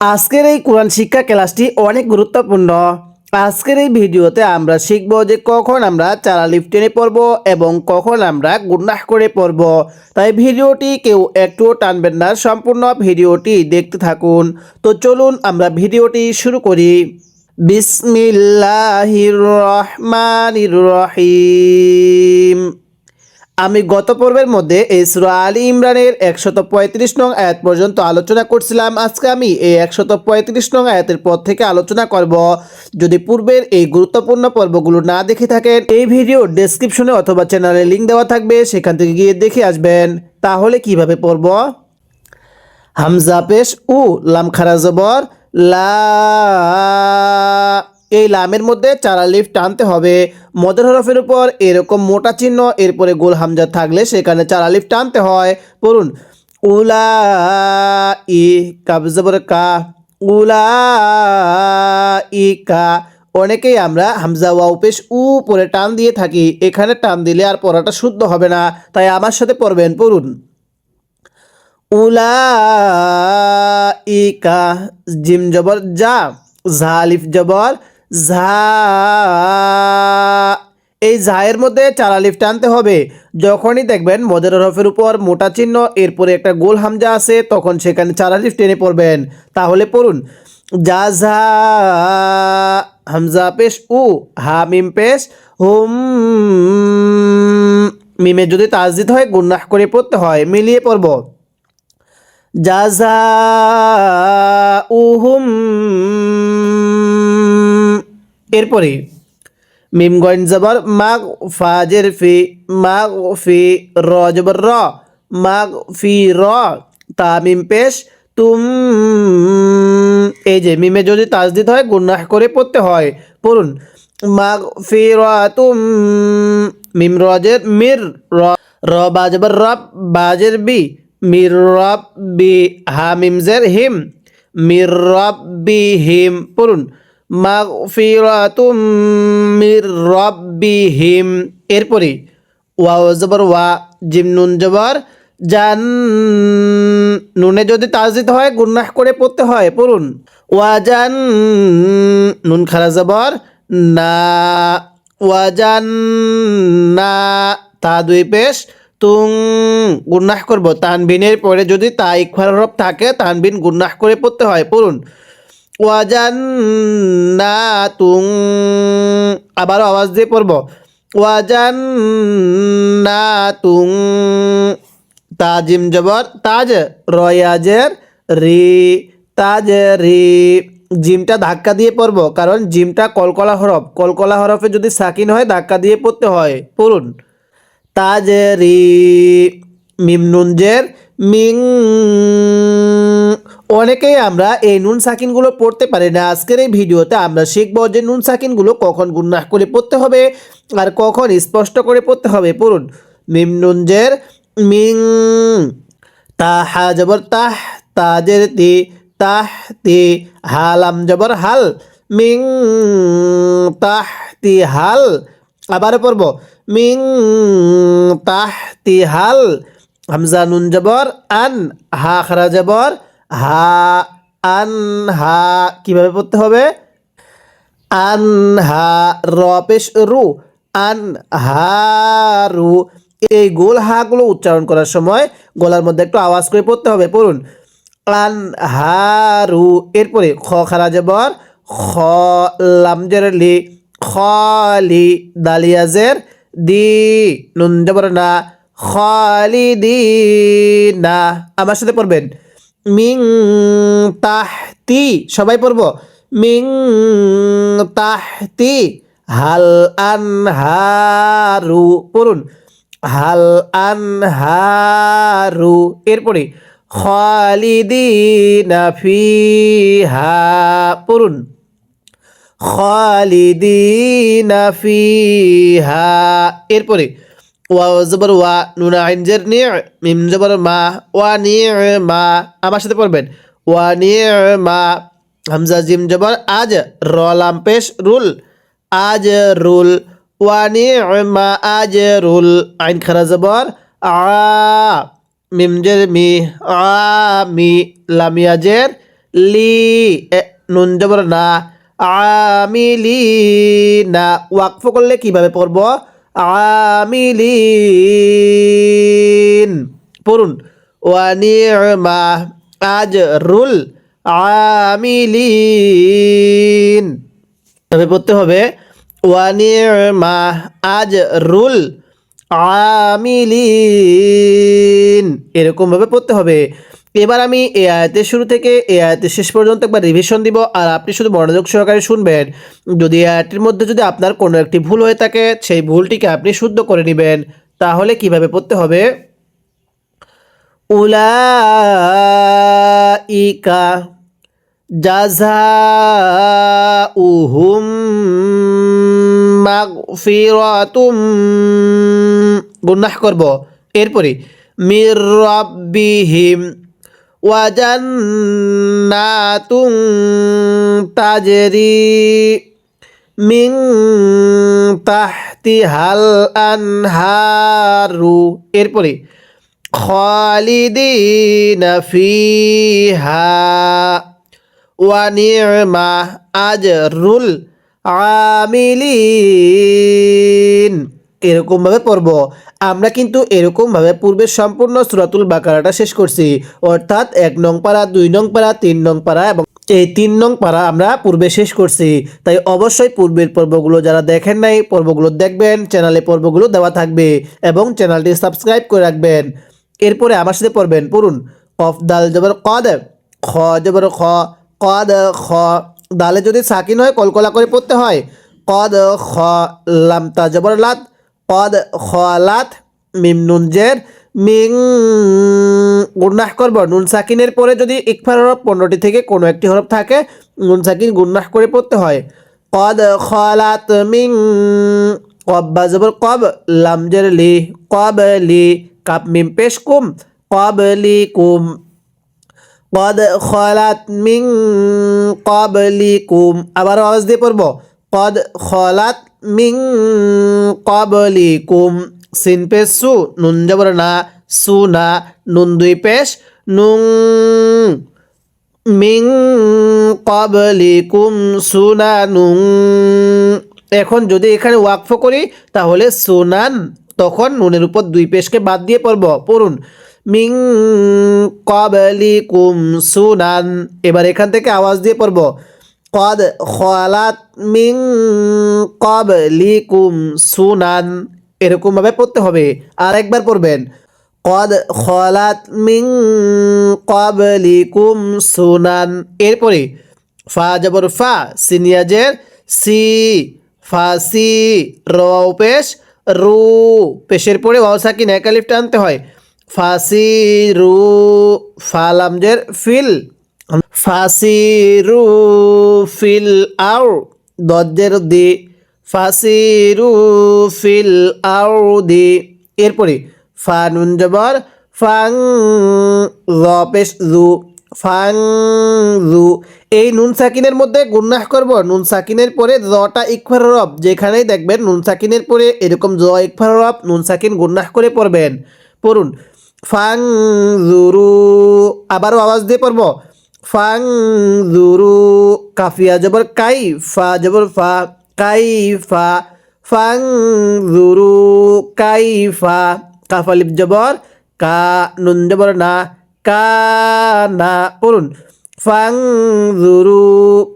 আজকের এই কোরআন শিক্ষা ক্লাসটি অনেক গুরুত্বপূর্ণ। আজকের এই ভিডিওতে আমরা শিখব যে কখন আমরা চারা লিফটেনে পড়ব এবং কখন আমরা গুন্নাহ করে পড়ব। তাই ভিডিওটি কেউ একটু টানবেন না, সম্পূর্ণ ভিডিওটি দেখতে থাকুন। তো চলুন আমরা ভিডিওটি শুরু করি। বিসমিল্লাহির রহমানির রহিম। আমি গত পর্বের মধ্যে এই সুরা আলী ইমরানের একশত পঁয়ত্রিশ নং আয়াত পর্যন্ত আলোচনা করছিলাম। আজকে আমি এই একশত পঁয়ত্রিশ নং আয়াতের পর থেকে আলোচনা করব। যদি পূর্বের এই গুরুত্বপূর্ণ পর্বগুলো না দেখে থাকেন, এই ভিডিও ডেসক্রিপশনে অথবা চ্যানেলে লিঙ্ক দেওয়া থাকবে, সেখান থেকে গিয়ে দেখে আসবেন। তাহলে কীভাবে পড়ব? হামজা পেশ, উ লাম জবর, লা এই লামের মধ্যে চারা লিফ টানতে হবে। মদের হরফের উপর এরকম মোটা চিহ্ন, এরপরে গোল হামজা থাকলে সেখানে চারা লিফ টানতে হয়। পড়ুন। উলা ই কাবজবর কা উলা ই কা অনেকেই আমরা হামজা ওয়াও পেশ উ পরে টান দিয়ে থাকি। এখানে টান দিলে আর পড়াটা শুদ্ধ হবে না। তাই আমার সাথে পড়বেন, পড়ুন। উলা ই কা জিম জবর, যা জালিফ জবর ঝা। এই ঝায়ের মধ্যে চারালিফ টানতে হবে। যখনই দেখবেন মদের হরফের উপর মোটা চিহ্ন, এরপরে একটা গোল হামজা আছে, তখন সেখানে চারালিফ টেনে পড়বেন। তাহলে পড়ুন। যা, ঝা, হামজা পেশ, উ, হা, মিম পেশ, হুম, মিমে যদি তাজদিদ হয়, গুন্নাহ করে পড়তে হয়, মিলিয়ে পড়ব। জাজা উহুম এরপরে মিম গয়েন জবর মাগ ফাজের ফি, মাগ ফি র জবর র, মাগ ফি র তা মিম পেশ, তুম, এই যে মিমে যদি তাজদিদ হয় গুন্নাহ করে পড়তে হয়। পড়ুন, মাগ ফি র তুম, মিম রজের মির র র বাজবর রব বাজের বি, মির রব বি হা মিমজের হিম, মির রব বি হিম, পড়ুন। মাগফিরাতুম মির রব্বিহিম। এরপরে ওয়াও জবর, ওয়া, জিম, নুন জবর, জান, নুনে যদি তাজিদ হয় গুন্নাহ করে পড়তে হয়, পড়ুন। ওয়া ওয়াজান নুন খারা জবর, না ওয়াজান না, তা দুই পেশ, তুং গুন্নাহ করব। তানবিনের পরে যদি তা ইকফার হরফ থাকে, তানবিন গুন্নাহ করে পড়তে হয়, পড়ুন। ওয়াজান্নাতুং আবারও আওয়াজ দিয়ে পড়ব। ওয়াজান্নাতুং তাজিম জবর, তাজ, রয়াজের রি, তাজ, রি। জিমটা ধাক্কা দিয়ে পড়ব, কারণ জিমটা কলকলা হরফ। কলকলা হরফে যদি সাকিন হয়, ধাক্কা দিয়ে পড়তে হয়। পড়ুন। তাজ, রি মিম নুনজের মিং। অনেকেই আমরা এই নুন সাকিনগুলো পড়তে পারি না। আজকের এই ভিডিওতে আমরা শিখব যে নুন সাকিনগুলো কখন গুন্নাহ করে পড়তে হবে আর কখন স্পষ্ট করে পড়তে হবে। পড়ুন। মিম মিং, তাহা জবর তাহ, তাজের তি, তাহ তি, হালাম জবর হাল, মিং, তাহ তি, হাল। আবার পড়ব। মিং, তাহ তি, হাল, হামজা নুন জবর, আন, হা, খারা জবর হা, আন, হা কীভাবে পড়তে হবে? আন, হা, র, পেশ, রু। আন, হা, রু। এই গোল হাগুলো উচ্চারণ করার সময় গলার মধ্যে একটু আওয়াজ করে পড়তে হবে, পড়ুন। আন হারু এরপরে খ খারা জবর। খ লামজের লি। খলি দালিয়াজের দি, নুন জবর, না। খালিদিনা আমার সাথে পড়বেন। মিং তাহতি, সবাই পড়ব। মিং তাহতি, হাল আনহারু, পড়ুন। হাল আনহারু, এরপরে খালিদিনা ফিহা, পড়ুন। খালিদিনা ফিহা, এরপরে ওয়া জবর ওয়া নুন আইন জের নি মিম জবর মা, ওয়া নি মা, আমার সাথে পড়বেন। ওয়া নি মা, হামজা জিম জবর, আজ র লাম পেশ রুল, আজ রুল, ওয়া নি মা, আজ রুল, আইন খারা জবর, আ, মিম জের মি, আ, মি, লামিয়া জের, লি নুন জবর না আমিলি না, ওয়াকফ করলে কীভাবে পড়ব? আমিলিন। পড়ুন ওয়ানিমা আজ রুল আমিলিন। তবে পড়তে হবে ওয়ানিমা আজ রুল আমিলিন। এরকমভাবে পড়তে হবে এবার আমি, এ, আয়াতের শুরু থেকে, এ, আয়াতের শেষ পর্যন্ত একবার রিভিশন দিব, আর আপনি শুধু মনোযোগ সহকারে শুনবেন। যদি আয়াতটির মধ্যে যদি আপনার কোনো একটি ভুল হয়ে থাকে, সেই ভুলটিকে আপনি শুদ্ধ করে নেবেন, তাহলে কীভাবে পড়তে হবে? উলাইকা জাজাউহুম মাগফিরাতুম। গুনাহ করব। এরপরে, মির রাব্বিহিম ওয়াজান্নাতুন তাজরি মিন তাহতিহাল আনহারু এরপরে খালিদিনা ফিহা ওয়া নি'মা আজরুল আমিলিন এরকমভাবে পড়ব। আমরা কিন্তু এরকমভাবে পূর্বের সম্পূর্ণ সুরাতুল বাকারাটা শেষ করছি। অর্থাৎ এক নং পারা, দুই নং পারা, তিন নং পারা এবং এই তিন নং পারা আমরা পূর্বে শেষ করছি। তাই অবশ্যই পূর্বের পর্বগুলো যারা দেখেন নাই, পর্বগুলো দেখবেন, চ্যানেলে পর্বগুলো দেওয়া থাকবে এবং চ্যানেলটি সাবস্ক্রাইব করে রাখবেন। এরপরে আমার সাথে পড়বেন, পড়ুন। কফ দাল জবর কদ, খ জবর খ, কদ খ। দালে যদি সাকিন হয়, কলকলা করে পড়তে হয়। কদ খ লামতা জবর লাত কদ খ লাত মিম নুন জের মিং গুন্নাহ করব। নুন সাকিনের পরে যদি ইকফার হরফ পনেরোটি থেকে কোনো একটি হরফ থাকে, নুন সাকিন গুন্নাহ করে পড়তে হয়। কদ খলাত মিং কব্বা জবর কব লামজের লি, কব লি, কাপ মিম পেশ কুম কবলি কুম। কদ খলাত মিং কবলিকুম আবার আওয়াজ দিয়ে পড়ব। কদ খলাত মিং কবলিকুম সিন পেশ সু নুন জবর না সু না নুন দুই পেশ নুং মিং কবলিকুম সুনানুং এখন যদি এখানে ওয়াকফ করি, তাহলে সুনান তখন নুনের উপর দুই পেশকে বাদ দিয়ে পড়ব। পড়ুন। মিং কবলিকুম সুনান। এবার এখান থেকে আওয়াজ দিয়ে পড়ব। কদ খলাত মিং কবলিকুম সুনান এরকমভাবে পড়তে হবে। আর একবার পড়বেন। কদ খলাত মিং কবলিকুম সুনান এরপরে ফা জবর ফা সিনিয়াজের সি ফাসি রওয়াও পেশ, রু, পেশের পরে ওয়াও, সাকিন এক আলিফ টানতে হয়। ফাসি রু ফালামজের ফিল। ফাসি রু ফিল আউ দজ্জের দি। ফাসি রু ফিল আউ দি এরপরে ফা নুন জবর ফাং র পেশ জু, ফাং জু। এই নুন সাকিনের মধ্যে গুন্নাহ করব। নুন সাকিনের পরে জটা ইকফার রব, যেখানেই দেখবেন নুন সাকিনের পরে এরকম জ ইকফার রব, নুন সাকিন গুন্নাহ করে পড়বেন। পড়ুন, ফাং জুরু, আবারও আওয়াজ দিয়ে পড়ব। ফাং জুরু কাফিয়া জবর কাই ফা জবর ফা কাই ফা ফাং জুরু কাই ফা কাফালিপ জবর কা, নুন জবর না, কা না পড়ুন। ফাং জুরু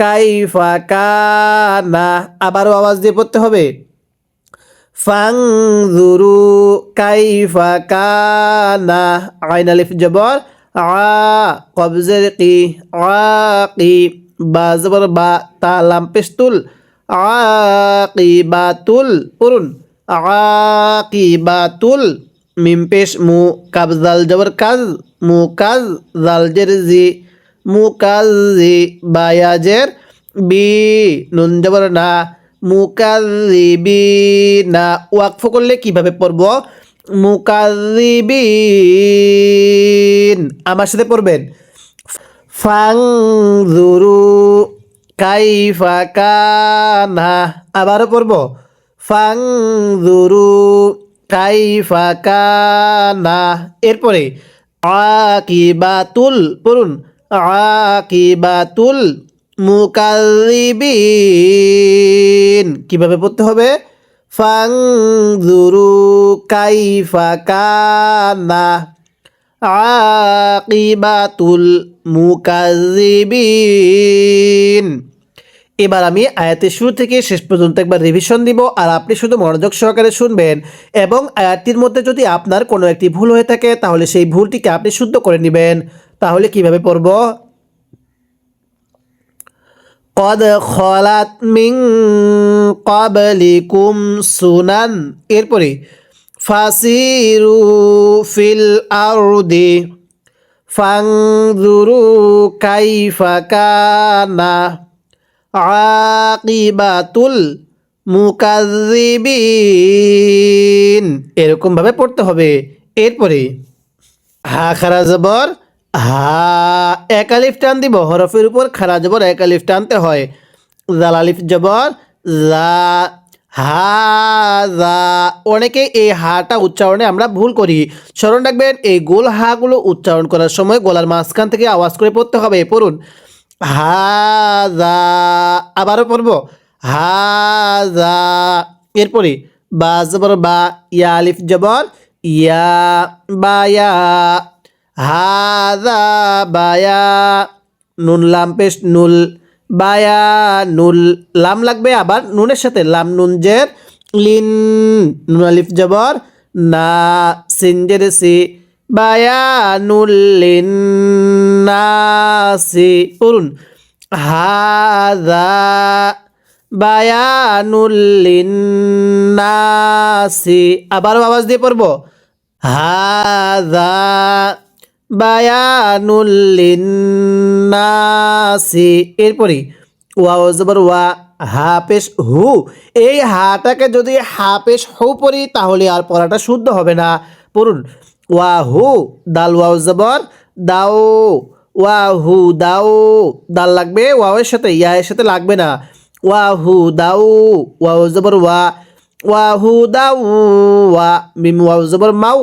কাইফা কানা আবারও আওয়াজ দিয়ে পড়তে হবে। ফাং জুরু কাইফা কানা আইন আলিফ জবর কবজের কি কি বা জবর বা তা লাম পেস্তুল আ কি বাতুল পড়ুন আ কি বাতুল মিম পেশ মু কাবজাল জবর কাজ মু কাজ জাল জের জি মু কাজ জি বায়াজের বি নুন জবর না মুকাজিবি না ওয়াকফ করলে কীভাবে পড়ব? মুকাজিবিন আমার সাথে পড়বেন। ফাং জুরু কাইফা কানা। আবারও পড়ব। ফাং জুরু কাইফা কানা। এরপরে আকিবাতুল পড়ুন। আকিবাতুল মুকাল্লিবিন কীভাবে পড়তে হবে? ফাংজুরু কাইফা কানা আকিবাতুল মুকাজ্জিবিন এবার আমি আয়াতের শুরু থেকে শেষ পর্যন্ত একবার রিভিশন দিব আর আপনি শুধু মনোযোগ সহকারে শুনবেন এবং আয়াতটির মধ্যে যদি আপনার কোনো একটি ভুল হয়ে থাকে তাহলে সেই ভুলটিকে আপনি শুদ্ধ করে নেবেন। তাহলে কীভাবে পড়ব? কদ খলাত মিং কাবলিকুম সুনান এরপরে, ফাসিরু ফিল আরদি ফাংজুরু কাইফা কানা আকিবাতুল মুকাজিবিন এরকমভাবে পড়তে হবে। এরপরে হা খারা জবর হা এক আলিফ টান দিব, হরফের উপর খারা জবর এক আলিফ টানতে হয়। জাল আলিফ জবর, জা, হা, জা। অনেকে এই হাটা উচ্চারণে আমরা ভুল করি। স্মরণ রাখবেন, এই গোল হাগুলো উচ্চারণ করার সময় গলার মাঝখান থেকে আওয়াজ করে পড়তে হবে পড়ুন। হাজা আবারও পড়ব। হাজা এরপরে বা জবর বা ইয়া আলিফ জবর, ইয়া বায়া হাজা বায়া, নুন লাম পেশ, নুল বায়া, নুল লাম লাগবে আবার নুনের সাথে, লাম নুন জের, লিন, নুন আলিফ জবর, না সিনজের সি, বায়া, নুল লিন, না, সি, পড়ুন হাদা বায়ানুল লিন্নাসি আবারও আওয়াজ দিয়ে পড়ব হাদা বায়ানুল লিন্নাসি। এরপরে ওয়াও জবর ওয়া, হাফেশ হু। এই হাটাকে যদি হাফেশ হু পড়ি, তাহলে আর পড়াটা শুদ্ধ হবে না। পড়ুন ওয়া হু দাল ওয়াও জবর, দাও ওয়া হু দাও। দাল লাগবে ওয়াওয়ের সাথে ইয়া এর সাথে লাগবে না। ওয়া হু দাও, ওয়াও জবর ওয়া ওয়া হু দাও, ওয়া, মিম ওয়াও জবর মাউ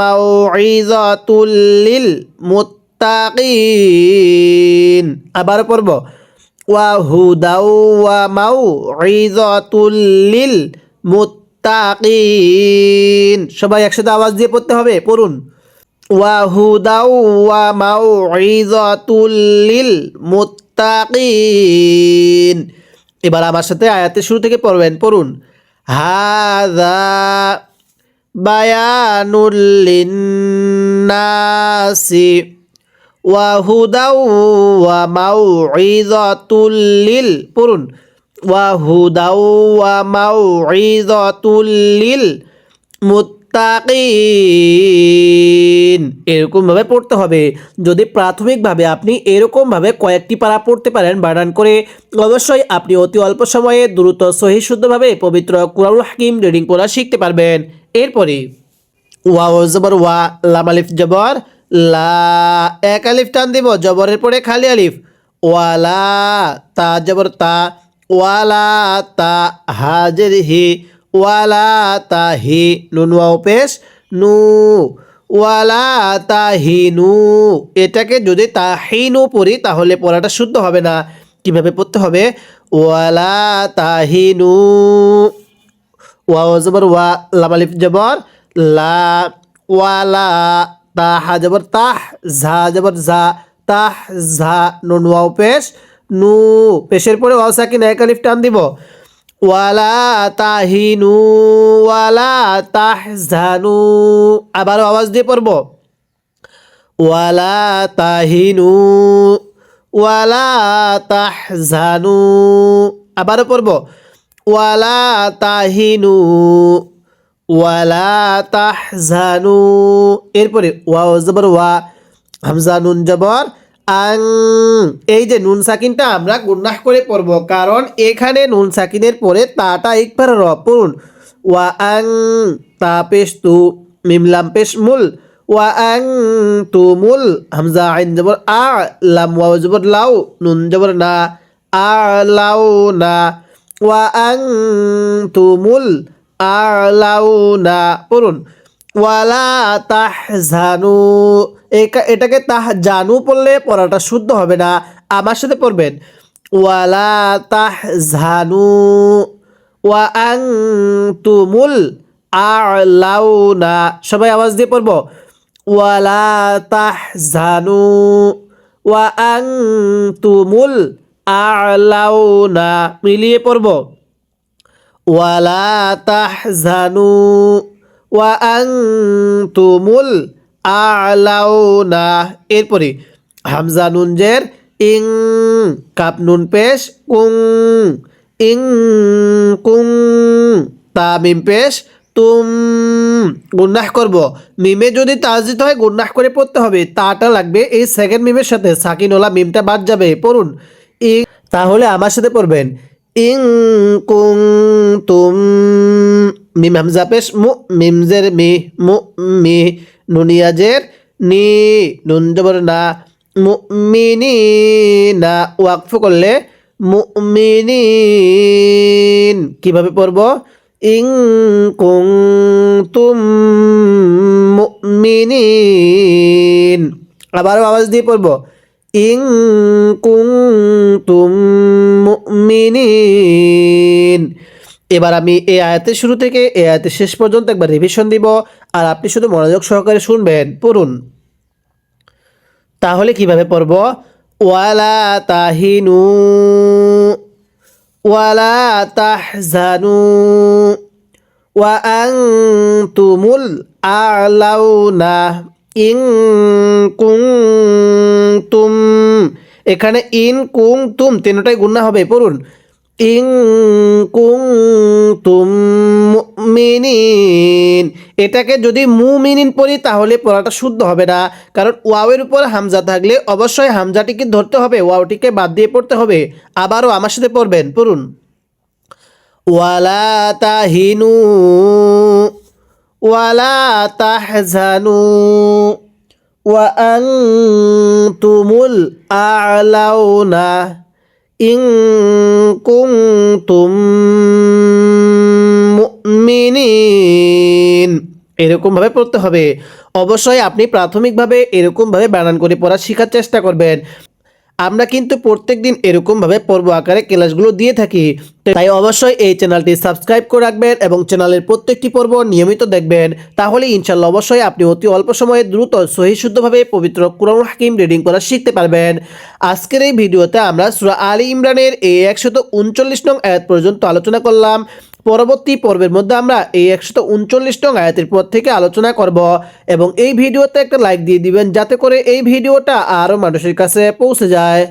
মাউইযাতুল লিল মুত্তাকিন। আবার পড়ব। মাউইযাতুল লিল মুত্তাকিন। সবাই একসাথে আওয়াজ দিয়ে পড়তে হবে, পড়ুন। মাউইযাতুল লিল মুত্তাকিন। এবার আমার সাথে আয়াতের শুরু থেকে পড়বেন, পড়ুন। হাযা বায়ানুল লিন্নাসি ওয়া হুদাউ ওয়া মাউইযাতুল লিল, পড়ুন ওয়া হুদাউ ওয়া মাউইযাতুল লিল মুত্তাকিন। এরকমভাবে পড়তে হবে। যদি প্রাথমিকভাবে আপনি এরকমভাবে কয়েকটি পারা পড়তে পারেন, বানান করে, অবশ্যই আপনি অতি অল্প সময়ে দ্রুত সহি পবিত্র কুরআনুল হাকিম রিডিং পড়া শিখতে পারবেন। এরপরে, ওয়া ও জবর, ওয়া লাম আলিফ, জবর, লা, এক আলিফ টান দিব, জবরের পরে খালি আলিফ ওয়ালা তা, জবর, তা ওয়ালা তা, হাজের, হি ওয়ালা তা, হি, নুন ওয়াও পেশ, নু ওয়ালা তাহিনু এটাকে যদি তাহিনু পড়ি, তাহলে পড়াটা শুদ্ধ হবে না। কীভাবে পড়তে হবে? ওয়ালা তাহিনু ওয়াও জবর, ওয়া লাম আলিফ জবর, লা ওয়ালা তাহা জবর তাহ ঝা জবর, ঝা তাহ ঝা, নুন, ওয়াও পেশ, নু, পেশের পরে ওয়াও সাকিন, এক আলিফ টান দিব। ওয়ালা তাহিনু ওয়ালা তাহজানু আবারও আওয়াজ দিয়ে পড়ব। ওয়ালা তাহিনু ওয়ালা তাহজানু আবারও পড়ব। ওয়ালা তাহিনু, ওয়ালা তাহজানু। এরপরে ওয়া জবর, ওয়া হামজা নুন জবর, আং। এই যে নুন সাকিনটা আমরা গুন্নাহ করে পড়ব, কারণ এখানে নুন সাকিনের পরে তাটা একবার রপুন। ওয়া আং, তা পেশ তু মিমলাম পেশ মুল। ওয়া আং, তু মুল, হামজা আইন জবর, আ লাম ওয়াও জবর লাউ নুন জবর না, আ লাউ না। ওয়া আং তু মুল লাউ না পড়ুন। ওয়ালা তাহজানু এটাকে তাহ জানু পড়লে পড়াটা শুদ্ধ হবে না। আমার সাথে পড়বেন। ওয়ালা তাহজানু ওয়া আং তুমুল আলাউনা, সবাই আওয়াজ দিয়ে পড়ব। ওয়ালা তাহজানু ওয়া আং তুমুল আলাউনা, মিলিয়ে পড়ব। ওয়ালা তাহজানু, ওয়া আনতুমুল আলাউনা। এরপরে হামজা নুন জের ইং, কাপ নুন পেশ, কুং, ইং, কুং, তামিম পেশ, তুম, গুন্নাহ করব। মিমে যদি তাজিত হয়, গুন্নাহ করে পড়তে হবে। তাটা লাগবে এই সেকেন্ড মিমের সাথে। সাকিনওয়ালা মিমটা বাদ যাবে। পড়ুন। ইং তাহলে আমার সাথে পড়বেন। ইং কুং তুম মিম হামজা পেশ মু মিমজের, মি, মু মি, নুনিয়াজের, নি নুন জবর না মু মিনি না ওয়াকফ করলে মু মিনিন কীভাবে পড়ব? ইং কুং তুম মুমিনিন। আবারও আওয়াজ দিয়ে পড়ব। ইং কুং তুম মুমিনিন এবার আমি এই আয়াতের শুরু থেকে এই আয়াতের শেষ পর্যন্ত একবার রিভিশন দিব আর আপনি শুধু মনোযোগ সহকারে শুনবেন, পড়ুন। তাহলে কীভাবে পড়ব? ওয়ালা তাহিনু, ওয়ালা তাহজানু, ওয়া আনতুমুল আলাউনা। ইন কুনতুম এখানে ইন কুং তুম তিনটাই গুণা হবে, পড়ুন। ইং কুং তুম মিনিন এটাকে যদি মু মিনিন পড়ি, তাহলে পড়াটা শুদ্ধ হবে না। কারণ ওয়াওয়ের উপর হামজা থাকলে অবশ্যই হামজাটিকে ধরতে হবে, ওয়াওটিকে বাদ দিয়ে পড়তে হবে। আবারও আমার সাথে পড়বেন, পড়ুন। ওয়ালা তাহিনু তাহজানু ওয়া আনতুমুল আ'লাউনা ইং কুনতুম মুমিনিন। এরকমভাবে পড়তে হবে। অবশ্যই আপনি প্রাথমিকভাবে এরকমভাবে বানান করে পড়া শেখার চেষ্টা করবেন। আমরা কিন্তু প্রত্যেক দিন এরকমভাবে পর্ব আকারে ক্লাসগুলো দিয়ে থাকি। তাই অবশ্যই এই চ্যানেলটি সাবস্ক্রাইব করে রাখবেন এবং চ্যানেলের প্রত্যেকটি পর্ব নিয়মিত দেখবেন। তাহলে ইনশাল্লাহ অবশ্যই আপনি অতি অল্প সময়ে দ্রুত, সহি শুদ্ধভাবে পবিত্র কুরআন হাকিম রিডিং করা শিখতে পারবেন। আজকের এই ভিডিওতে আমরা সুরা আলী ইমরানের এই একশত উনচল্লিশ নং আয়াত পর্যন্ত আলোচনা করলাম। পরবর্তী পর্বের মধ্যে আমরা এই একশো উনচল্লিশ টং আয়াতের পর থেকে আলোচনা করব এবং এই ভিডিওতে একটা লাইক দিয়ে দিবেন, যাতে করে এই ভিডিওটা আরও মানুষের কাছে পৌঁছে যায়।